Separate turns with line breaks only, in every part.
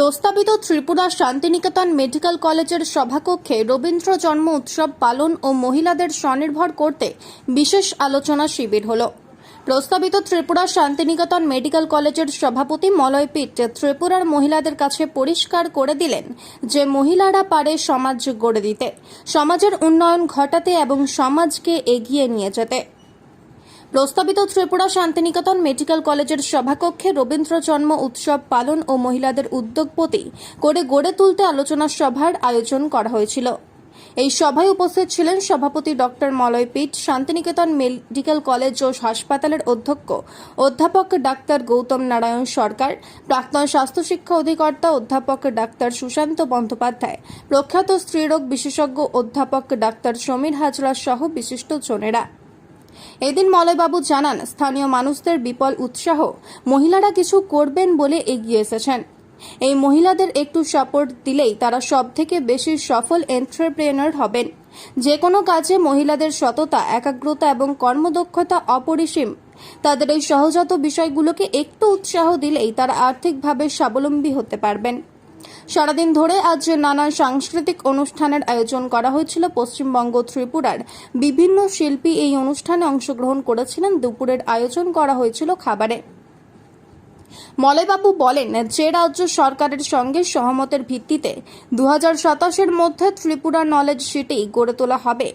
প্রস্তাবিত ত্রিপুরা শান্তিনিকেতন মেডিকেল কলেজের সভাকক্ষে রবীন্দ্র জন্ম উৎসব পালন ও মহিলাদের স্বনির্ভর করতে বিশেষ আলোচনা শিবির হল। প্রস্তাবিত ত্রিপুরা শান্তিনিকেতন মেডিকেল কলেজের সভাপতি মলয় পিট ত্রিপুরার মহিলাদের কাছে পরিষ্কার করে দিলেন যে মহিলারা পারে সমাজ গড়ে দিতে, সমাজের উন্নয়ন ঘটাতে এবং সমাজকে এগিয়ে নিয়ে যেতে। প্রস্তাবিত ত্রিপুরা শান্তিনিকেতন মেডিকেল কলেজের সভাকক্ষে রবীন্দ্র জন্ম উৎসব পালন ও মহিলাদের উদ্যোগপতি করে গড়ে তুলতে আলোচনা সভার আয়োজন করা হয়েছিল। এই সভায় উপস্থিত ছিলেন সভাপতি doctor Malay Pit Santiniketan medical college ও হাসপাতালের অধ্যক্ষ অধ্যাপক ডাক্তার গৌতম নারায়ণ সরকার, প্রাক্তন স্বাস্থ্য শিক্ষা অধিকর্তা অধ্যাপক ডাক্তার সুশান্ত বন্দ্যোপাধ্যায়, প্রখ্যাত স্ত্রীরোগ বিশেষজ্ঞ অধ্যাপক ডাক্তার সমীর হাজরা সহ বিশিষ্ট জনেরা। এদিন মলয়বাবু জানান, স্থানীয় মানুষদের বিপল উৎসাহ, মহিলারা কিছু করবেন বলে এগিয়ে এসেছেন। এই মহিলাদের একটু সাপোর্ট দিলেই তারা সব থেকে বেশি সফল এন্টারপ্রেনার হবেন। যে কোনো কাজে মহিলাদের সততা, একাগ্রতা এবং কর্মদক্ষতা অপরিসীম। তাদের এই সহজাত বিষয়গুলোকে একটু উৎসাহ দিলেই তারা আর্থিকভাবে স্বাবলম্বী হতে পারবেন। সারাদিন ধরে আজ নানান সাংস্কৃতিক অনুষ্ঠানের আয়োজন করা হয়েছিল পশ্চিমবঙ্গ ত্রিপুরার। বিভিন্ন শিল্পী এই অনুষ্ঠানে অংশগ্রহণ করেছিলেন। দুপুরের আয়োজন করা হয়েছিল খাবারে। মলয়বাবু বলেন, যে রাজ্য সরকারের সঙ্গে সহমতের ভিত্তিতে দু সাতাশের মধ্যে ত্রিপুরা নলেজ সিটি গড়ে তোলা হবে,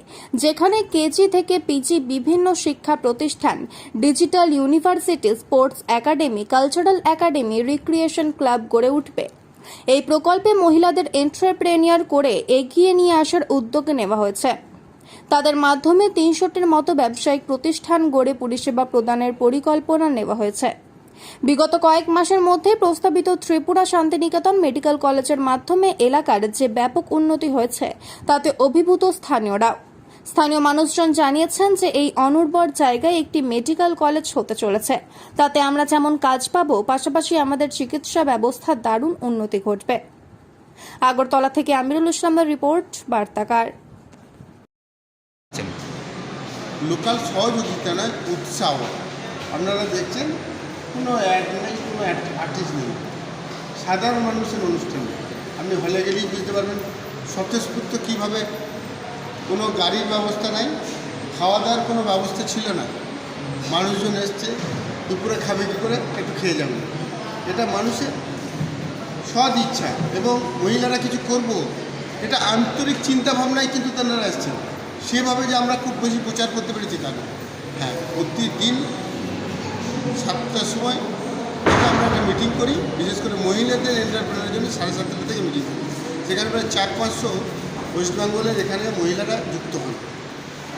যেখানে কেজি থেকে পিজি বিভিন্ন শিক্ষা প্রতিষ্ঠান, digital university, sports academy, cultural academy, recreation club গড়ে উঠবে। এই প্রকল্পে মহিলাদের এন্টারপ্রেনিয়ার করে এগিয়ে নিয়ে আসার উদ্যোগ নেওয়া হয়েছে। তাদের মাধ্যমে তিনশোটির মতো ব্যবসায়িক প্রতিষ্ঠান গড়ে পরিষেবা প্রদানের পরিকল্পনা নেওয়া হয়েছে। বিগত কয়েক মাসের মধ্যে প্রস্তাবিত ত্রিপুরা শান্তিনিকেতন মেডিকেল কলেজের মাধ্যমে এলাকার যে ব্যাপক উন্নতি হয়েছে, তাতে অভিভূত স্থানীয়রা স্থানীয় মানুষজন জানিয়েছেন যে এই অনুর্বর জায়গায় একটি মেডিকেল কলেজ হতে চলেছে। তাতে আমরা যেমন কাজ পাবো, পাশাপাশি আমাদের চিকিৎসা ব্যবস্থার দারুণ উন্নতি ঘটবে। আগরতলা থেকে আমিরুল ইসলামের রিপোর্ট, বার্তাকার।
লোকাল সহযোগিতা নয়, উৎসাহ। আপনারা দেখছেন, কোনো অ্যাড নেই, কোনো আর্টিস্ট নেই। সাধারণ মানুষের অনুষ্ঠান। আপনি হলে গেলেই বুঝতে পারবেন, স্বতঃস্ফূর্ত কীভাবে কোনো গাড়ির ব্যবস্থা নাই খাওয়া দাওয়ার কোনো ব্যবস্থা ছিল না। মানুষজন এসছে, দুপুরে খাবে কী করে, একটু খেয়ে যাবে। এটা মানুষের সদ ইচ্ছা এবং মহিলারা কিছু করব, এটা আন্তরিক চিন্তা ভাবনায় কিন্তু তারা এসছেন সেভাবে যে আমরা খুব বেশি প্রচার করতে পেরেছি তা হ্যাঁ প্রতিদিন সাতটার সময় আমরা একটা মিটিং করি, বিশেষ করে মহিলাদের এন্টারপ্রেনারের জন্য সাড়ে সাতটা থেকে মিটিং করি। সেখানে প্রায় চার পাঁচশো ওয়েস্ট বেঙ্গলের এখানে মহিলারা যুক্ত হন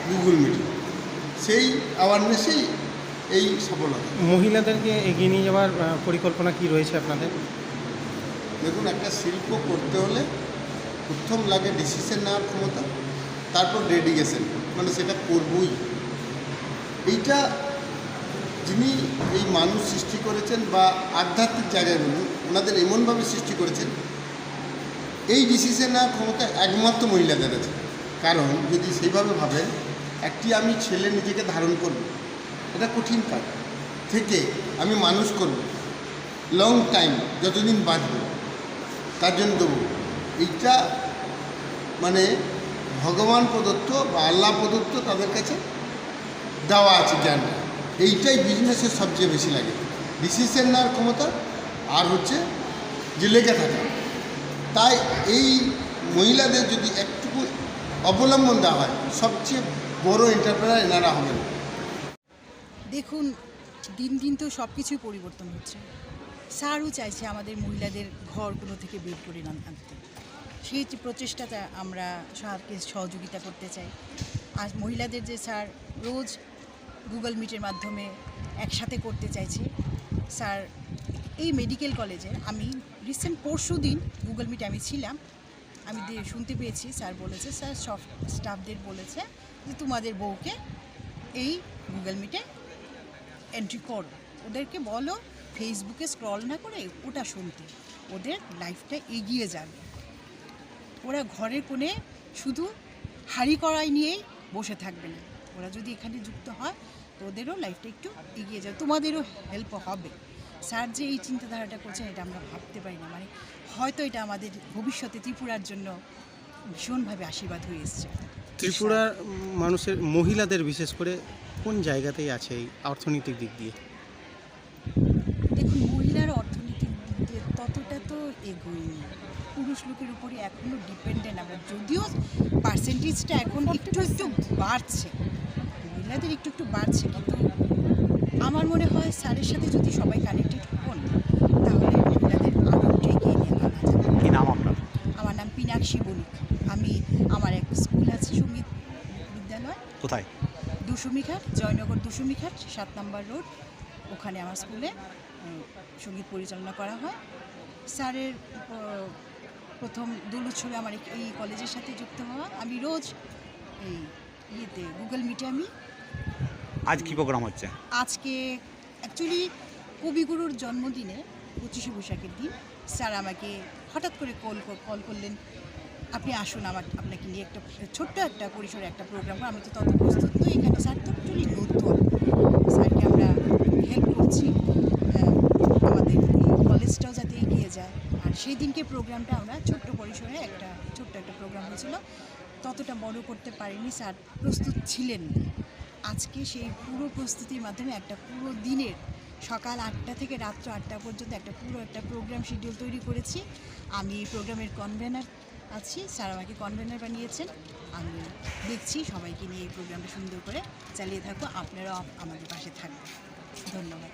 গুগল মিটিং সেই অ্যাওয়ারনেসেই এই সফলতা।
মহিলাদেরকে এগিয়ে নিয়ে যাওয়ার পরিকল্পনা কি রয়েছে আপনাদের?
দেখুন একটা শিল্প করতে হলে প্রথম লাগে ডিসিশন নেওয়ার ক্ষমতা তারপর ডেডিকেশন মানে সেটা করবই। এইটা যিনি এই মানুষ সৃষ্টি করেছেন বা আধ্যাত্মিক জায়গায় বলুন ওনাদের এমনভাবে সৃষ্টি করেছেন এই ডিসিশন নেওয়ার ক্ষমতা একমাত্র মহিলাদের আছে কারণ যদি সেইভাবে ভাবেন, একটি আমি ছেলে নিজেকে ধারণ করব, এটা কঠিন কাজ। থেকে আমি মানুষ করব লং টাইম যতদিন বাঁচব, তার জন্য দেবো। এইটা মানে ভগবান প্রদত্ত বা আল্লাহ প্রদত্ত তাদের কাছে দেওয়া আছে জ্ঞানটা এইটাই বিজনেসের সবচেয়ে বেশি লাগে। ডিসিশন নেওয়ার ক্ষমতা আর হচ্ছে যে লেগে থাকা। তাই এই মহিলাদের যদি একটুকু অবলম্বন দেওয়া হয়, সবচেয়ে বড় এন্টারপ্রেনার এনারা হবেন।
দেখুন, দিন দিন তো সব কিছুই পরিবর্তন হচ্ছে। স্যারও চাইছে আমাদের মহিলাদের ঘরগুলো থেকে বের করে আনতে। সেই প্রচেষ্টাটা আমরা স্যারকে সহযোগিতা করতে চাই। আর মহিলাদের যে স্যার রোজ গুগল মিটের মাধ্যমে একসাথে করতে চাইছে, স্যার, এই মেডিকেল কলেজে আমি রিসেন্ট পরশু দিন গুগল মিটে আমি ছিলাম। আমি শুনতে পেয়েছি, স্যার বলেছে, স্যার সব স্টাফদের বলেছে যে তোমাদের বউকে এই গুগল মিটে এন্ট্রি করো। ওদেরকে বলো ফেসবুকে স্ক্রল না করে ওটা শুনতে। ওদের লাইফটা এগিয়ে যাবে। ওরা ঘরের কোণে শুধু হাঁড়ি কড়াই নিয়েই বসে থাকবে না। ওরা যদি এখানে যুক্ত হয়, তো ওদেরও লাইফটা একটু এগিয়ে যাবে। তোমাদেরও হেল্প হবে। স্যার যে এই চিন্তাধারাটা করছেন এটা আমরা ভাবতে পারি না। মানে হয়তো এটা আমাদের ভবিষ্যতে ত্রিপুরার জন্য ভীষণভাবে আশীর্বাদ হয়ে এসছে।
ত্রিপুরার মানুষের মহিলাদের বিশেষ করে কোন জায়গাতেই আছে এই অর্থনৈতিক দিক দিয়ে?
দেখুন মহিলার অর্থনৈতিক দিক দিয়ে ততটা তো এগোয়নি। পুরুষ লোকের উপরে এখনও ডিপেন্ডেন্ট আমরা যদিও পার্সেন্টেজটা এখন একটু একটু বাড়ছে। মহিলাদের একটু একটু বাড়ছে কিন্তু আমার মনে হয় স্যারের সাথে যদি সবাই কানেক্টেড হন তাহলে মহিলাদের আরও একটু এগিয়ে নিয়ে আনা যাবে
কি নাম আপনার
আমার নাম পিনাক্ষী বণিক আমি আমার এক স্কুল আছে সংগীত বিদ্যালয়
কোথায়
দুশুমিঘাট জয়নগর দুশুমিঘাট সাত নম্বর রোড ওখানে আমার স্কুলে সংগীত পরিচালনা করা হয়। স্যারের প্রথম দোল উৎসবে আমার এই- এই কলেজের সাথে যুক্ত হওয়া। আমি রোজ এই ইয়েতে গুগল মিটে আমি
আজ কি প্রোগ্রাম হচ্ছে?
আজকে অ্যাকচুয়ালি কবিগুরুর জন্মদিনে পঁচিশে বৈশাখের দিন। স্যার আমাকে হঠাৎ করে কল কল করলেন আপনি আসুন, আমার আপনাকে নিয়ে একটা ছোট্ট একটা পরিসরে একটা প্রোগ্রাম আমি তো তত প্রস্তুত নই, এখানে স্যার তো অ্যাকচুয়ালি নতুন স্যারকে আমরা হেল্প করছি আমাদের কলেজটাও যাতে এগিয়ে যায়। আর সেই দিনকে প্রোগ্রামটা আমরা ছোট্ট পরিসরে একটা, ছোট্ট একটা প্রোগ্রাম হয়েছিল। ততটা বড় করতে পারিনি, স্যার প্রস্তুত ছিলেন। আজকে সেই পুরো প্রস্তুতির মাধ্যমে একটা পুরো দিনের সকাল আটটা থেকে রাত্র আটটা পর্যন্ত একটা পুরো একটা প্রোগ্রাম শিডিউল তৈরি করেছি। আমি প্রোগ্রামের কনভেনার আছি। স্যার আমাকে কনভেনার বানিয়েছেন। আমি দেখছি সবাইকে নিয়ে এই প্রোগ্রামটা সুন্দর করে চালিয়ে থাকব আপনারাও আমাদের পাশে থাকবেন। ধন্যবাদ।